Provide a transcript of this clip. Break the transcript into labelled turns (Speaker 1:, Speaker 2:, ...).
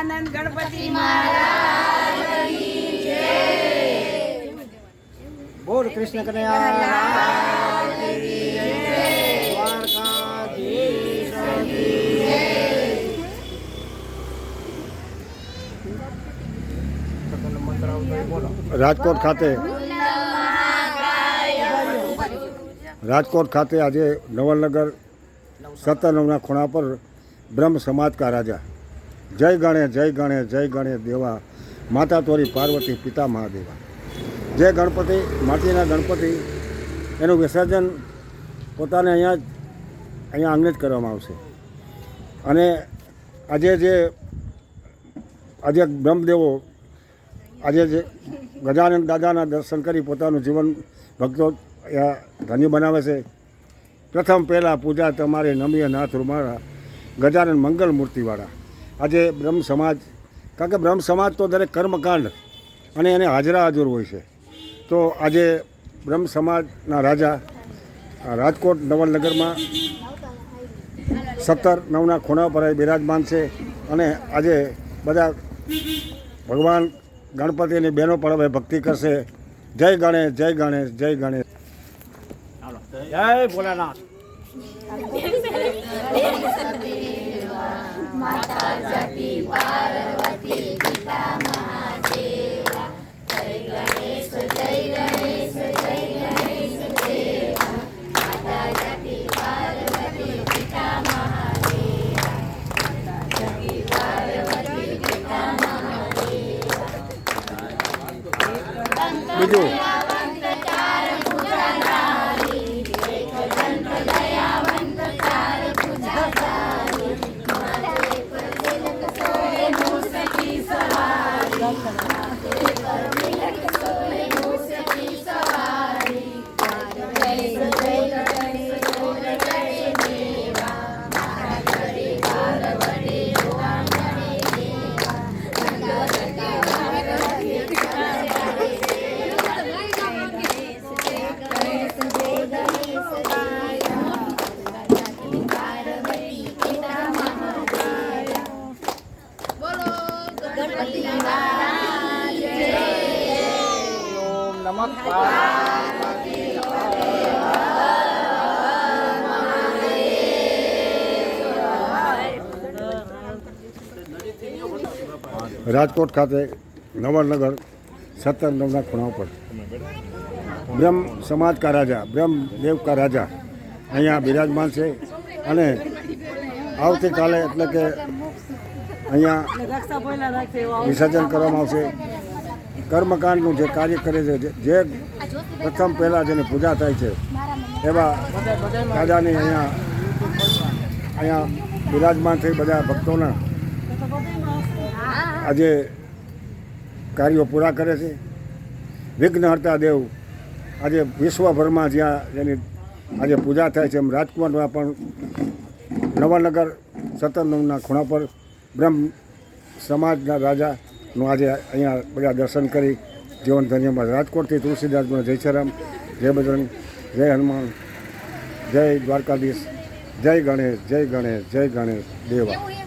Speaker 1: બ્રહ્માનંદ ગણપતિ
Speaker 2: બોલ કૃષ્ણ કનૈયા લાલ કી જય. દ્વારકાધીશ કી જય. રાજકોટ ખાતે રાજકોટ ખાતે આજે નવલનગર સત્તરનવના ખૂણા પર બ્રહ્મ સમાજ કા રાજા જય ગણે જય ગણે જય ગણે દેવા. માતા તોરી પાર્વતી, પિતા મહાદેવા. જય ગણપતિ, માટીના ગણપતિ, એનું વિસર્જન પોતાને અહીંયા જ, અહીંયા આંગણે જ કરવામાં આવશે. અને આજે જે, આજે બ્રહ્મદેવો, આજે જે ગજાનંદ દાદાના દર્શન કરી પોતાનું જીવન ભક્તો ધન્ય બનાવે છે. પ્રથમ પહેલાં પૂજા તમારી નમીય નાથ રૂમારા ગજાનંદ મંગલ મૂર્તિવાળા. આજે બ્રહ્મ સમાજ કારણ કે બ્રહ્મ સમાજ તો દરેક કર્મકાંડ અને એને હાજરા હાજર હોય છે. તો આજે બ્રહ્મ સમાજના રાજા રાજકોટ નવલનગરમાં સત્તર નવના ખૂણા પર બિરાજમાન છે અને આજે બધા ભગવાન ગણપતિની બહેનો પણ હવે ભક્તિ કરશે. જય ગણેશ જય ગણેશ જય ગણેશ. જય ભોલાનાથ. माता જતી पार्वती
Speaker 3: પિતા મહાદેવ જય ગણેશ જય ગણેશ
Speaker 1: જય ગણેશ દેવ માતા જતી
Speaker 2: પાર્વતી Gracias. નમઃ રાજકોટ ખાતે નવલનગર સત્તર નવના ખૂણા ઉપર. બ્રહ્મ સમાજ કા રાજા બ્રહ્મદેવ કા રાજા અહીંયા બિરાજમાન છે અને આવતીકાલે એટલે કે અહીંયા વિસર્જન કરવામાં આવશે. કર્મકાંડનું જે કાર્ય કરે છે, જે- પ્રથમ પહેલાં જેની પૂજા થાય છે, એવા દાદાની અહીંયા અહીંયા બિરાજમાન થઈ બધા ભક્તોના આજે કાર્યો પૂરા કરે છે. વિઘ્નહર્તા દેવ આજે વિશ્વભરમાં જ્યાં જેની આજે પૂજા થાય છે, એમ રાજકોટમાં પણ નવાનગર સત્તરનવના ખૂણા પર બ્રહ્મ સમાજના રાજાનું આજે અહીંયા બધા દર્શન કરી જીવન ધન્યમાં રાજકોટથી તુલસીદાસમાં જય શ્રીરામ જય બજરંગ, જય હનુમાન, જય દ્વારકાધીશ, જય ગણેશ જય ગણેશ જય ગણેશ, દેવા.